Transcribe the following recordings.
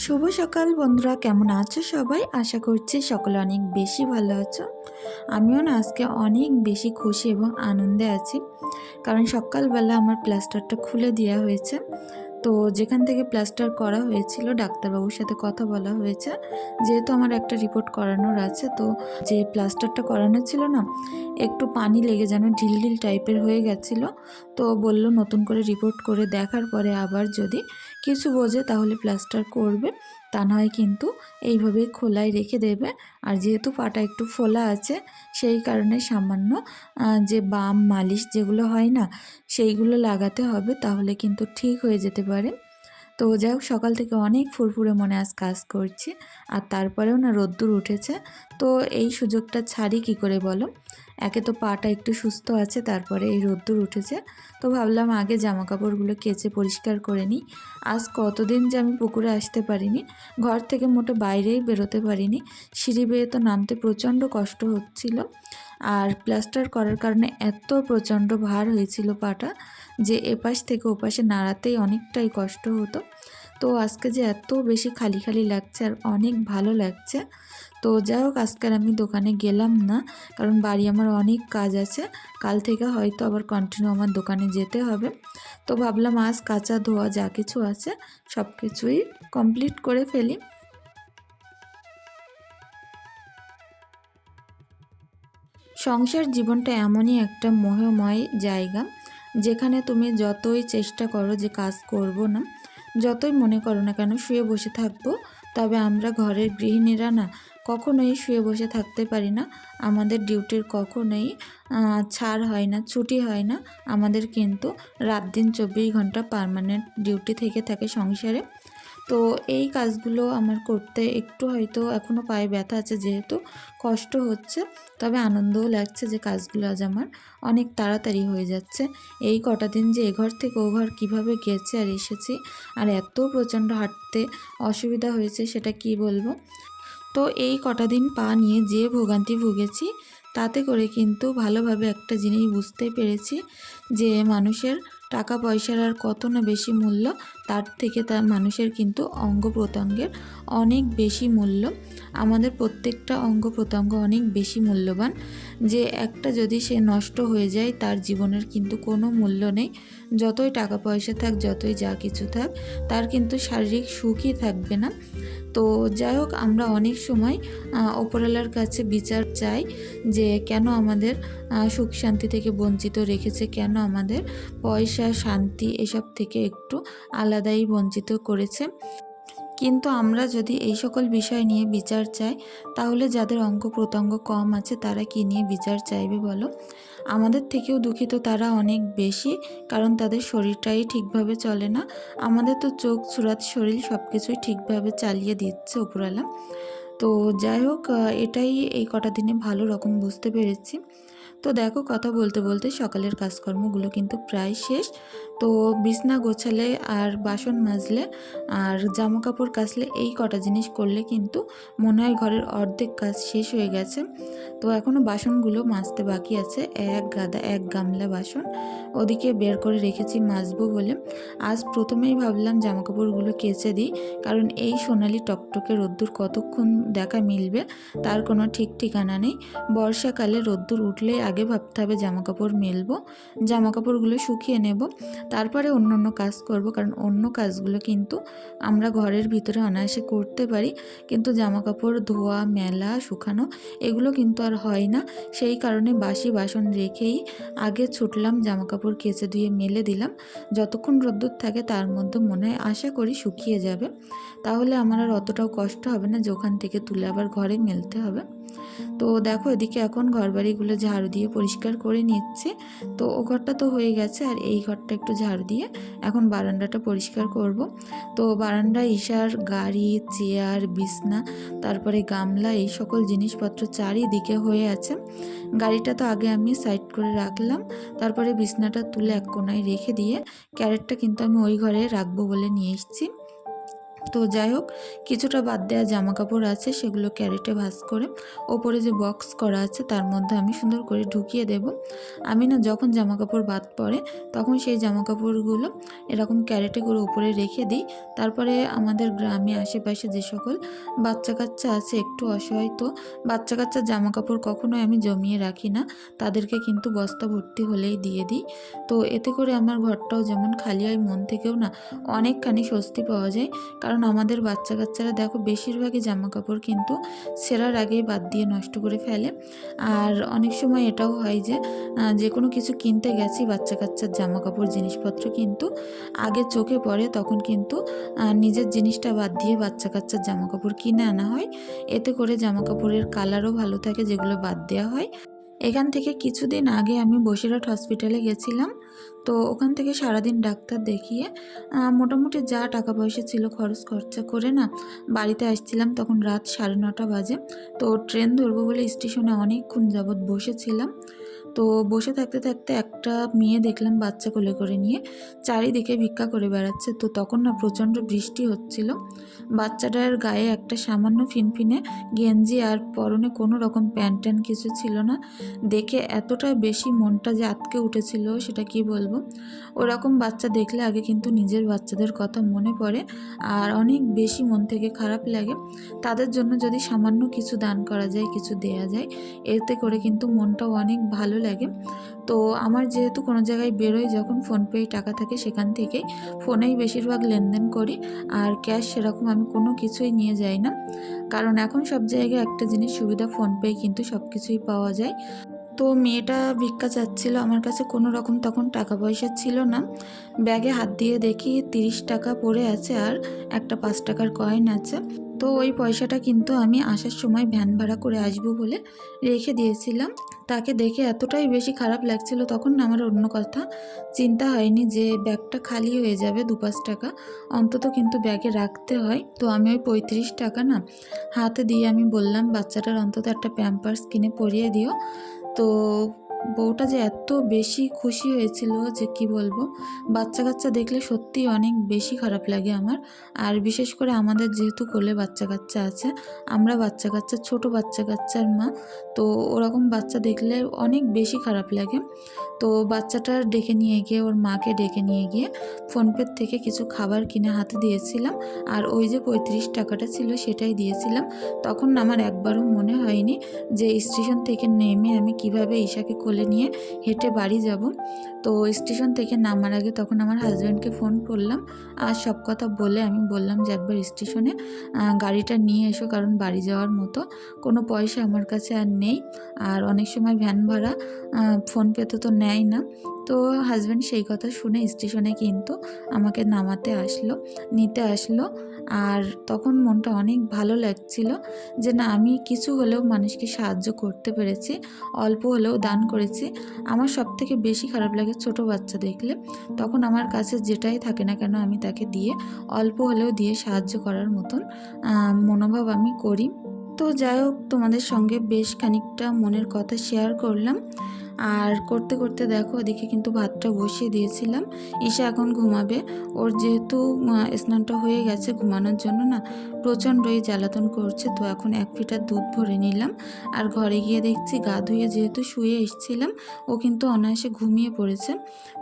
শুভ সকাল বন্ধুরা, কেমন আছো সবাই? আশা করছি সকলে অনেক বেশি ভালো আছো। আমিও না আজকে অনেক বেশি খুশি এবং আনন্দে আছি। কারণ সকালবেলা আমার প্লাস্টারটা খুলে দেওয়া হয়েছে। তো যেখান থেকে প্লাস্টার করা হয়েছিল, ডাক্তারবাবুর সাথে কথা বলা হয়েছে। যেহেতু আমার একটা রিপোর্ট করানোর আছে, তো যে প্লাস্টারটা করানো ছিল না, একটু পানি লেগে যেন ঢিল ঢিল টাইপের হয়ে গেছিল। তো বলল, নতুন করে রিপোর্ট করে দেখার পরে আবার যদি কিছু বোঝে তাহলে প্লাস্টার করবে। তা নয় কিন্তু এইভাবেই খোলায় রেখে দেবে। আর যেহেতু পাটা একটু ফোলা আছে, সেই কারণে সামান্য যে বাম মালিশ যেগুলো হয় না, সেইগুলো লাগাতে হবে, তাহলে কিন্তু ঠিক হয়ে যেতে পারে। তো যাই হোক, সকাল থেকে অনেক ফুরফুরে মনে আজ কাজ করছি, আর তারপরেও না রোদ্দুর উঠেছে। তো এই সুযোগটা ছাড়ি কি করে বলো? একে তো পাটা একটু সুস্থ আছে, তারপরে এই রোদ্দুর উঠেছে। তো ভাবলাম আগে জামা কাপড়গুলো কেচে পরিষ্কার করে নিই। আজ কতদিন যে আমি পুকুরে আসতে পারিনি, ঘর থেকে মোটে বাইরেই বেরোতে পারিনি। সিঁড়ি বেয়ে তো নামতে প্রচণ্ড কষ্ট হচ্ছিল। আর প্লাস্টার করার কারণে এত প্রচণ্ড ভার হয়েছিল পাটা যে এপাশ থেকে ওপাশে নাড়াতেই অনেকটাই কষ্ট হতো। তো আজকে যে এত বেশি খালি খালি লাগছে আর অনেক ভালো লাগছে, তো যাই হোক আজকে আমি দোকানে গেলাম না, কারণ বাড়ি আমার অনেক কাজ আছে। কাল থেকে হয়তো আবার কন্টিনিউ আমার দোকানে যেতে হবে। তো ভাবলাম আজ কাঁচা ধোয়া যা কিছু আছে সব কিছুই কমপ্লিট করে ফেলি। সংসার জীবনটা এমনই একটা মোহময় জায়গা, যেখানে তুমি যতই চেষ্টা করো যে কাজ করব না, যতই মনে করো না কেন শুয়ে বসে থাকব, তবে আমরা ঘরের গৃহিণীরা না কখনোই শুয়ে বসে থাকতে পারি না। আমাদের ডিউটির কখনোই ছাড় হয় না, ছুটি হয় না। আমাদের কিন্তু রাত দিন চব্বিশ ঘণ্টা পার্মানেন্ট ডিউটি থেকে থাকে সংসারে। তো এই কাজগুলো আমার করতে একটু হয়তো এখনও পায়ে ব্যথা আছে যেহেতু কষ্ট হচ্ছে। তবে আনন্দও লাগছে যে কাজগুলো আজ আমার অনেক তাড়াতাড়ি হয়ে যাচ্ছে। এই কটা দিন যে এ ঘর থেকে ও ঘর কীভাবে গেছে আর এসেছি আর এত প্রচণ্ড হাঁটতে অসুবিধা হয়েছে সেটা কি বলব? তো এই কটা দিন পা নিয়ে যে ভোগান্তি ভুগেছি তাতে করে কিন্তু ভালোভাবে একটা জিনিস বুঝতে পেরেছি যে মানুষের টাকা পয়সার আর কত না বেশি মূল্য, তার থেকে তার মানুষের কিন্তু অঙ্গ প্রত্যঙ্গের অনেক বেশি মূল্য। আমাদের প্রত্যেকটা অঙ্গ প্রত্যঙ্গ অনেক বেশি মূল্যবান। যে একটা যদি সে নষ্ট হয়ে যায়, তার জীবনের কিন্তু কোনো মূল্য নেই। যতই টাকা পয়সা থাক, যতই যা কিছু থাক, তার কিন্তু শারীরিক সুখই থাকবে না। তো যাই হোক, আমরা অনেক সময় ওপরওয়ালার কাছে বিচার চাই যে কেন আমাদের সুখ শান্তি থেকে বঞ্চিত রেখেছে, কেন আমাদের পয়সা, শান্তি এসব থেকে একটু আলাদাই বঞ্চিত করেছে। কিন্তু আমরা যদি এই সকল বিষয় নিয়ে বিচার চাই, তাহলে যাদের অঙ্গ প্রত্যঙ্গ কম আছে, তারা কি নিয়ে বিচার চাইবে বলো? আমাদের থেকেও দুঃখিত তারা অনেক বেশি, কারণ তাদের শরীরটাই ঠিকভাবে চলে না। আমাদের তো চোখ, সুরাত, শরীর সব কিছুই ঠিকভাবে চালিয়ে দিচ্ছে উপরালা তো যাই হোক এটাই এই কটা দিনে ভালো রকম বুঝতে পেরেছি। তো দেখো কথা বলতে বলতে সকালের কাজকর্মগুলো কিন্তু প্রায় শেষ। তো বিছনা গোছালে আর বাসন মাজলে আর জামা কাপড় কাচলে এই কটা জিনিস করলে কিন্তু মনে হয় ঘরের অর্ধেক কাজ শেষ হয়ে গেছে। তো এখনও বাসনগুলো মাজতে বাকি আছে, এক গাদা, এক গামলা বাসন। ওদিকে বের করে রেখেছি মাজবো বলে। আজ প্রথমেই ভাবলাম জামা কাপড়গুলো কেচে দিই, কারণ এই সোনালি টকটকে রোদ্দুর কতক্ষণ দেখা মিলবে, তার কোনো ঠিক ঠিকানা নেই। বর্ষাকালে রোদ্দুর উঠলেই আগে ভাবতে হবে জামা কাপড় মেলবো জামা কাপড়গুলো শুকিয়ে নেব, তারপরে অন্য অন্য কাজ করব, কারণ অন্য কাজগুলো কিন্তু আমরা ঘরের ভিতরে অনায়াসে করতে পারি, কিন্তু জামা কাপড় ধোয়া, মেলা, শুকানো এগুলো কিন্তু আর হয় না। সেই কারণে বাসি বাসন রেখেই আগে ছুটলাম জামা কাপড় কেচে ধুয়ে মেলে দিলাম। যতক্ষণ রোদ্দুর থাকে তার মধ্যে মনে হয় আশা করি শুকিয়ে যাবে। তাহলে আমার আর অতটাও কষ্ট হবে না যে ওখান থেকে তুলে আবার ঘরে মেলতে হবে। তো দেখো, এদিকে এখন ঘরবাড়িগুলো ঝাড়ু দিয়ে পরিষ্কার করে নিচ্ছে। তো ও ঘরটা তো হয়ে গেছে, আর এই ঘরটা একটু ঝাড়ু দিয়ে এখন বারান্দাটা পরিষ্কার করব। তো বারান্দা ইশার গাড়ি, চেয়ার, বিছনা, তারপরে গামলা, এই সকল জিনিসপত্র চারিদিকে হয়ে আছে। গাড়িটা তো আগে আমি সাইড করে রাখলাম, তারপরে বিছনাটা তুলে এক কোনায় রেখে দিয়ে ক্যারেটটা কিন্তু আমি ওই ঘরে রাখব বলে নিয়ে এসেছি। তো যাই হোক, কিছুটা বাদ দেওয়া জামা কাপড় আছে, সেগুলো ক্যারেটে ভাঁজ করে ওপরে যে বক্স করা আছে তার মধ্যে আমি সুন্দর করে ঢুকিয়ে দেব। আমি না যখন জামা কাপড় বাদ পড়ে তখন সেই জামা কাপড়গুলো এরকম ক্যারেটে করে উপরে রেখে দিই। তারপরে আমাদের গ্রামে আশেপাশে যে সকল বাচ্চা কাচ্চা আছে একটু অসহায় তো, বাচ্চা কাচ্চার জামা কাপড় কখনোই আমি জমিয়ে রাখি না, তাদেরকে কিন্তু বস্তা ভর্তি হলেই দিয়ে দিই। তো এতে করে আমার ঘরটাও যেমন খালি হয়, মন থেকেও না অনেকখানি স্বস্তি পাওয়া যায়। আমাদের বাচ্চা কাচ্চারা দেখো বেশিরভাগই জামা কাপড় কিন্তু সেরার আগেই বাদ দিয়ে নষ্ট করে ফেলে। আর অনেক সময় এটাও হয় যে যে কোনো কিছু কিনতে গেছি বাচ্চা কাচ্চার জামা কাপড় জিনিসপত্র কিন্তু আগে চোখে পড়ে তখন কিন্তু নিজের জিনিসটা বাদ দিয়ে বাচ্চা কাচ্চার জামা কাপড় কিনে আনা হয়। এতে করে জামা কাপড়ের কালারও ভালো থাকে যেগুলো বাদ দেওয়া হয়। এখান থেকে কিছুদিন আগে আমি বসিরহাট হসপিটালে গেছিলাম। তো ওখান থেকে সারাদিন ডাক্তার দেখিয়ে মোটামুটি যা টাকা পয়সা ছিল খরচ খরচা করে না, বাড়িতে আসছিলাম তখন রাত সাড়ে নটা বাজে। তো ট্রেন ধরবো বলে স্টেশনে অনেকক্ষণ যাবৎ বসেছিলাম। তো বসে থাকতে থাকতে একটা মেয়ে দেখলাম বাচ্চা কোলে করে নিয়ে চারিদিকে ভিক্ষা করে বেড়াচ্ছে। তো তখন না প্রচণ্ড বৃষ্টি হচ্ছিল। বাচ্চাটার গায়ে একটা সামান্য ফিনফিনে গেঞ্জি আর পরনে কোনো রকম প্যান্ট ট্যান্ট কিছু ছিল না। দেখে এতটা বেশি মনটা যে আটকে উঠেছিল, সেটা কি বলব? ওরকম বাচ্চা দেখলে আগে কিন্তু নিজের বাচ্চাদের কথা মনে পড়ে আর অনেক বেশি মন থেকে খারাপ লাগে। তাদের জন্য যদি সামান্য কিছু দান করা যায়, কিছু দেয়া যায়, এতে করে কিন্তু মনটাও অনেক ভালো লাগে। তো আমার যেহেতু কোনো জায়গায় বেরোই, যখন ফোনপে টাকা থাকে সেখান থেকেই ফোনেই বেশিরভাগ লেনদেন করি। আর ক্যাশ সেরকম আমি কোনো কিছুই নিয়ে যাই না। কারণ এখন সব জায়গায় একটা জিনিস সুবিধা ফোনপে কিন্তু সব কিছুই পাওয়া যায়। তো মেয়েটা ভিক্ষা চাচ্ছিল আমার কাছে কোনো রকম, তখন টাকা পয়সা ছিল না। ব্যাগে হাত দিয়ে দেখি তিরিশ টাকা পড়ে আছে আর একটা পাঁচ টাকার কয়েন আছে। তো ওই পয়সাটা কিন্তু আমি আসার সময় ভ্যান ভাড়া করে আসব বলে রেখে দিয়েছিলাম। তাকে দেখে এতটাই বেশি খারাপ লাগছিল তখন না আমার অন্য কথা। চিন্তা হয়নি যে ব্যাগটা খালি হয়ে যাবে দু পাঁচ টাকা। অন্তত কিন্তু ব্যাগে রাখতে হয়। তো আমি ওই পঁয়ত্রিশ টাকা না হাতে দিয়ে আমি বললাম, বাচ্চাটার অন্তত একটা প্যাম্পার্স কিনে পরিয়ে দিও। তো বউটা যে এত বেশি খুশি হয়েছিল যে কি বলব? বাচ্চা কাচ্চা দেখলে সত্যিই অনেক বেশি খারাপ লাগে আমার। আর বিশেষ করে আমাদের যেহেতু কোলে বাচ্চা কাচ্চা আছে, আমরা বাচ্চা কাচ্চা ছোট বাচ্চা কাচ্চার মা, তো ওরকম বাচ্চা দেখলে অনেক বেশি খারাপ লাগে। তো বাচ্চাটার ডেকে নিয়ে গিয়ে, ওর মাকে ডেকে নিয়ে গিয়ে ফোনপে থেকে কিছু খাবার কিনে হাতে দিয়েছিলাম। আর ওই যে পঁয়ত্রিশ টাকাটা ছিল সেটাই দিয়েছিলাম। তখন আমার একবারও মনে হয়নি যে স্টেশন থেকে নেমে আমি কীভাবে ঈশাকে কোলে নিয়ে হেঁটে বাড়ি যাব। তো স্টেশন থেকে নামার আগে তখন আমার হাজব্যান্ডকে ফোন করলাম। আর সব কথা বলে আমি বললাম যে, একবার স্টেশনে গাড়িটা নিয়ে এসো কারণ বাড়ি যাওয়ার মতো। কোনো পয়সা আমার কাছে আর নেই। আর অনেক সময় ভ্যান ভাড়া ফোনপেতে তো নেয় না। তো হাজব্যান্ড সেই কথা শুনে স্টেশনে কিন্তু আমাকে নামাতে আসলো, নিতে আসলো। আর তখন মনটা অনেক ভালো লাগছিল যে না, আমি কিছু হলেও মানুষকে সাহায্য করতে পেরেছি, অল্প হলেও দান করেছি। আমার সব থেকে বেশি খারাপ লাগে ছোট বাচ্চা দেখলে। তখন আমার কাছে যেটাই থাকে না কেন আমি তাকে দিয়ে, অল্প হলেও দিয়ে সাহায্য করার মতন মনোভাব আমি করি। তো যাই হোক, তোমাদের সঙ্গে বেশ খানিকটা মনের কথা শেয়ার করলাম। আর করতে করতে দেখো ওদিকে কিন্তু ভাতটা বসিয়ে দিয়েছিলাম। ঈশা এখন ঘুমাবে। ওর যেহেতু স্নানটা হয়ে গেছে ঘুমানোর জন্য না, প্রচণ্ডই জ্বালাতন করছে। তো এখন এক ফিটার দুধ ভরে নিলাম। আর ঘরে গিয়ে দেখছি গা ধুয়ে যেহেতু শুয়ে এসেছিলাম, ও কিন্তু অনায়াসে ঘুমিয়ে পড়েছে।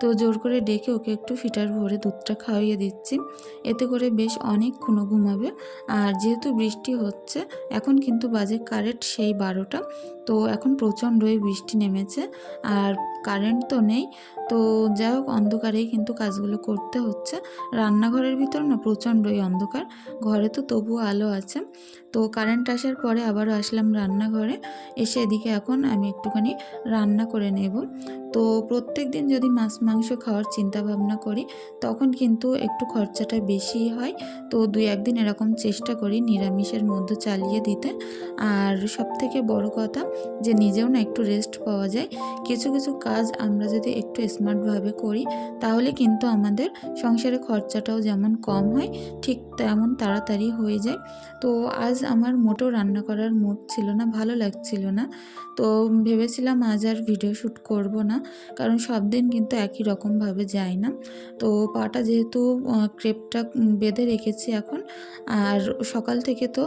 তো জোর করে ডেকে ওকে একটু ফিটার ভরে দুধটা খাওয়িয়ে দিচ্ছি। এতে করে বেশ অনেকক্ষণ ঘুমাবে। আর যেহেতু বৃষ্টি হচ্ছে, এখন কিন্তু বাজে কারেন্ট সেই বারোটা। তো এখন প্রচণ্ডই বৃষ্টি নেমেছে। আর কারেন্ট তো নেই। তো যাই হোক, অন্ধকারেই কিন্তু কাজগুলো করতে হচ্ছে। রান্নাঘরের ভিতর না প্রচণ্ডই অন্ধকার। ঘরে তো তবুও আলো আছে। তো কারেন্ট আসার পরে আবারও আসলাম রান্নাঘরে। এসে এদিকে এখন আমি একটুখানি রান্না করে নেব। তো প্রত্যেক দিন যদি মাছ মাংস খাওয়ার চিন্তা ভাবনা করি, তখন কিন্তু একটু খরচাটা বেশি হয়। তো দুই একদিন এরকম চেষ্টা করি নিরামিষের মধ্যে চালিয়ে দিতে। আর সব থেকে বড় কথা যে নিজেও না একটু রেস্ট পাওয়া যায়। কিছু কিছু কাজ আমরা যদি একটু স্মার্টভাবে করি, তাহলে কিন্তু আমাদের সংসারে খরচাটাও যেমন কম হয়, ঠিক তেমন তাড়াতাড়ি হয়ে যায়। তো আজ আমার মোটেও রান্না করার মুড ছিল না, ভালো লাগছিল না। তো ভেবেছিলাম আজ আর ভিডিও শ্যুট করব না, কারণ সব দিন কিন্তু একই রকমভাবে যায় না। তো পাটা যেহেতু ক্রেপটা বেঁধে রেখেছি এখন, আর সকাল থেকে তো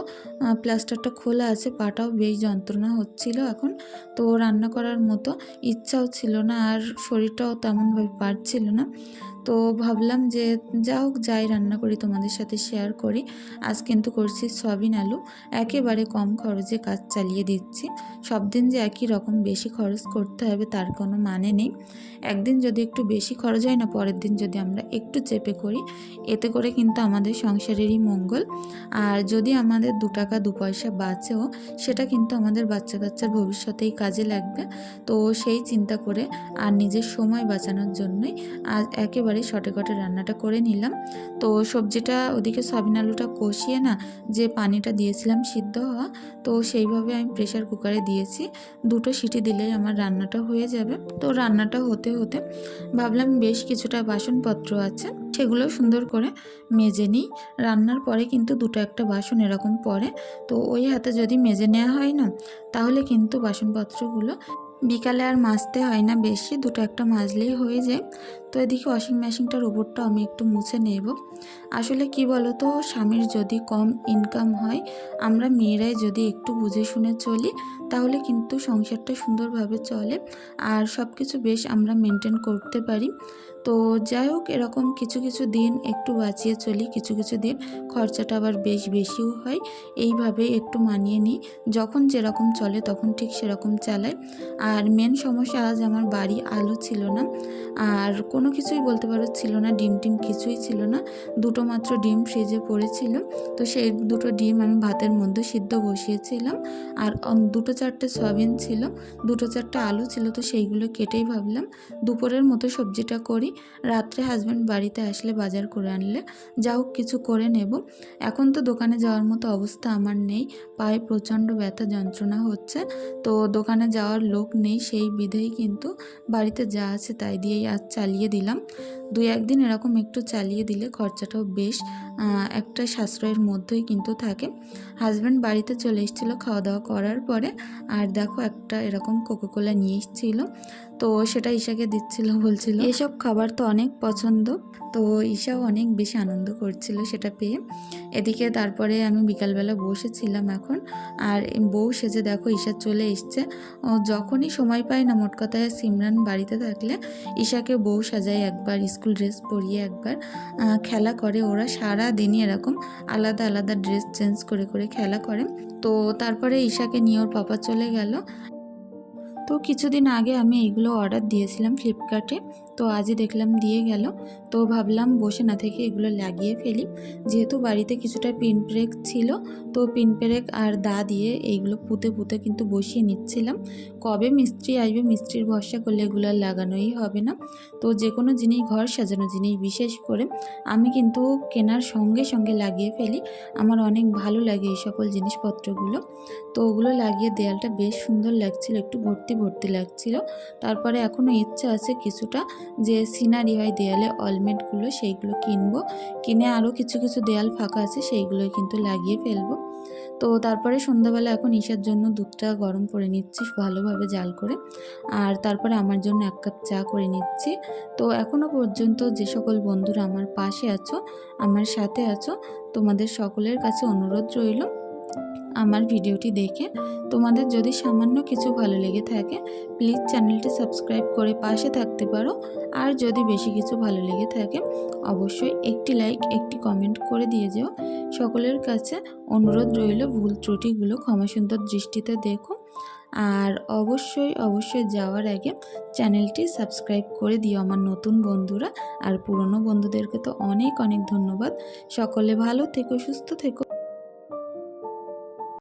প্লাস্টারটা খোলা আছে, পাটাও বেশ যন্ত্রণা হচ্ছিল এখন। তো রান্না করার মতো ইচ্ছাও ছিল না আর শরীরটাও তেমনভাবে পারছিল না। তো ভাবলাম যে যা হোক, যাই রান্না করি, তোমাদের সাথে শেয়ার করি। আজ কিন্তু করছি সয়াবিন আলু। একেবারে কম খরচে কাজ চালিয়ে দিচ্ছি। সব দিন যে একই রকম বেশি খরচ করতে হবে, তার কোনো মানে নেই। একদিন যদি একটু বেশি খরচ হয় না, পরের দিন যদি আমরা একটু চেপে করি, এতে করে কিন্তু আমাদের সংসারেরই মঙ্গল। আর যদি আমাদের দু টাকা, দু পয়সা বাঁচেও, সেটা কিন্তু আমাদের বাচ্চা কাচ্চার ভবিষ্যতেই কাজে লাগবে। তো সেই চিন্তা করে আর নিজের সময় বাঁচানোর জন্যই আজ একেবারে শটে কটে রান্নাটা করে নিলাম। তো সবজিটা ওদিকে সয়াবিন আলুটা কষিয়ে না যে পানিটা দিয়েছিলাম সিদ্ধ হওয়া, তো সেইভাবে আমি প্রেশার কুকারে দিয়েছি। দুটো সিটি দিলেই আমার রান্নাটা হয়ে যাবে। তো রান্নাটা হতে হতে ভাবলাম বেশ কিছুটা বাসনপত্র আছে, সেগুলো সুন্দর করে মেজে নিই। রান্নার পরে কিন্তু দুটো একটা বাসন এরকম পড়ে, তো ওই হাতে যদি মেজে নেওয়া হয় না, তাহলে কিন্তু বাসনপত্রগুলো বিকালে আর মাজতে হয় না বেশি, দুটো একটা মাজলেই হয়ে যায়। তো এদিকে ওয়াশিং মেশিনটার ওপরটা আমি একটু মুছে নেব। আসলে কি বলো তো স্বামীর যদি কম ইনকাম হয়, আমরা মেয়েরাই যদি একটু বুঝে শুনে চলি, তাহলে কিন্তু সংসারটা সুন্দরভাবে চলে। আর সব কিছু বেশ আমরা মেনটেন করতে পারি। তো যাই হোক, এরকম কিছু কিছু দিন একটু বাঁচিয়ে চলি, কিছু কিছু দিন খরচাটা আবার বেশ বেশিও হয়। এইভাবে একটু মানিয়ে নিই। যখন যেরকম চলে তখন ঠিক সেরকম চালাই। আর মেন সমস্যা আজ আমার বাড়ি আলু ছিল না। আর কোনো কিছুই বলতে পারো ছিল না, ডিম টিম কিছুই ছিল না। দুটো মাত্র ডিম ফ্রিজে পড়েছিল। তো সেই দুটো ডিম আমি ভাতের মধ্যে সিদ্ধ বসিয়েছিলাম। আর দুটো চারটে সয়াবিন ছিল, দুটো চারটে আলু ছিল, তো সেইগুলো কেটেই ভাবলাম। দুপুরের মতো সবজিটা করি। রাত্রে হাজব্যান্ড বাড়িতে আসলে বাজার করে আনলে, যা হোক কিছু করে নেব। এখন তো দোকানে যাওয়ার মতো অবস্থা আমার নেই, পায়ে প্রচণ্ড ব্যথা যন্ত্রণা হচ্ছে, তো দোকানে যাওয়ার লোক নেই, সেই বিধেই কিন্তু বাড়িতে যা আছে তাই দিয়েই আজ চালিয়ে দিলাম। দুই একদিন এরকম একটু চালিয়ে দিলে খরচাটাও বেশ একটা সাশ্রয়ের মধ্যেই কিন্তু থাকে। হাজব্যান্ড বাড়িতে চলে এসেছিল খাওয়া দাওয়া করার পরে, আর দেখো একটা এরকম কোকোকোলা নিয়ে এসেছিল। তো সেটা ঈশাকে দিচ্ছিল, বলছিল, এসব খাবার তো অনেক পছন্দ। তো ঈশাও অনেক বেশি আনন্দ করছিল সেটা পেয়ে। এদিকে তারপরে আমি বিকালবেলা বসেছিলাম এখন, আর বউ সেজে দেখো ঈশা চলে এসছে। যখনই সময় পায় না, মোট কথায় সিমরান বাড়িতে থাকলে, ঈশাকে বউ সাজায় একবার স্কুল ড্রেস পরিয়ে একবার খেলা করে। ওরা সারা দিনই এরকম আলাদা আলাদা ড্রেস চেঞ্জ করে করে খেলা করে। তো তারপরে ঈশাকে নিয়ে ওর পাপা চলে গেল। তো কিছুদিন আগে আমি এইগুলো অর্ডার দিয়েছিলাম ফ্লিপকার্টে তো আজই দেখলাম দিয়ে গেল। তো ভাবলাম বসে না থেকে এগুলো লাগিয়ে ফেলি। যেহেতু বাড়িতে কিছুটা পিন ব্রেক ছিল, তো পিন ব্রেক আর দা দিয়ে এইগুলো পুঁতে পুঁতে কিন্তু বসিয়ে নিচ্ছিলাম। কবে মিস্ত্রি আসবে মিস্ত্রির ভরসা করলে এগুলো লাগানোই হবে না। তো যে কোনো জিনিস ঘর সাজানো জিনিস বিশেষ করে আমি কিন্তু কেনার সঙ্গে সঙ্গে লাগিয়ে ফেলি। আমার অনেক ভালো লাগে এই সকল জিনিসপত্রগুলো। তো ওগুলো লাগিয়ে দেয়ালটা বেশ সুন্দর লাগছিল, একটু ভর্তি ভর্তি লাগছিল। তারপরে এখনও ইচ্ছা আছে কিছুটা যে সিনারি হয়, দেয়ালে অলমেটগুলো সেইগুলো কিনবো। কিনে আরও কিছু কিছু দেয়াল ফাঁকা আছে সেইগুলোই কিন্তু লাগিয়ে ফেলব। তো তারপরে সন্ধ্যাবেলা এখন ঈশার জন্য দুধটা গরম করে নিচ্ছি ভালোভাবে জাল করে। আর তারপরে আমার জন্য এক কাপ চা করে নিচ্ছি। তো এখনও পর্যন্ত যে সকল বন্ধুরা আমার পাশে আছো, আমার সাথে আছো, তোমাদের সকলের কাছে অনুরোধ রইল। আমার ভিডিওটি দেখে তোমাদের যদি সামান্য কিছু ভালো লেগে থাকে প্লিজ চ্যানেলটি সাবস্ক্রাইব করে পাশে থাকতে পারো। আর যদি বেশি কিছু ভালো লেগে থাকে, অবশ্যই একটি লাইক একটি কমেন্ট করে দিয়ে যেও। সকলের কাছে অনুরোধ রইল ভুল ত্রুটিগুলো ক্ষমাসুন্দর দৃষ্টিতে দেখো। আর অবশ্যই অবশ্যই যাওয়ার আগে চ্যানেলটি সাবস্ক্রাইব করে দিও আমার নতুন বন্ধুরা। আর পুরনো বন্ধুদেরকে তো অনেক অনেক ধন্যবাদ। সকলে ভালো থেকো, সুস্থ থেকো।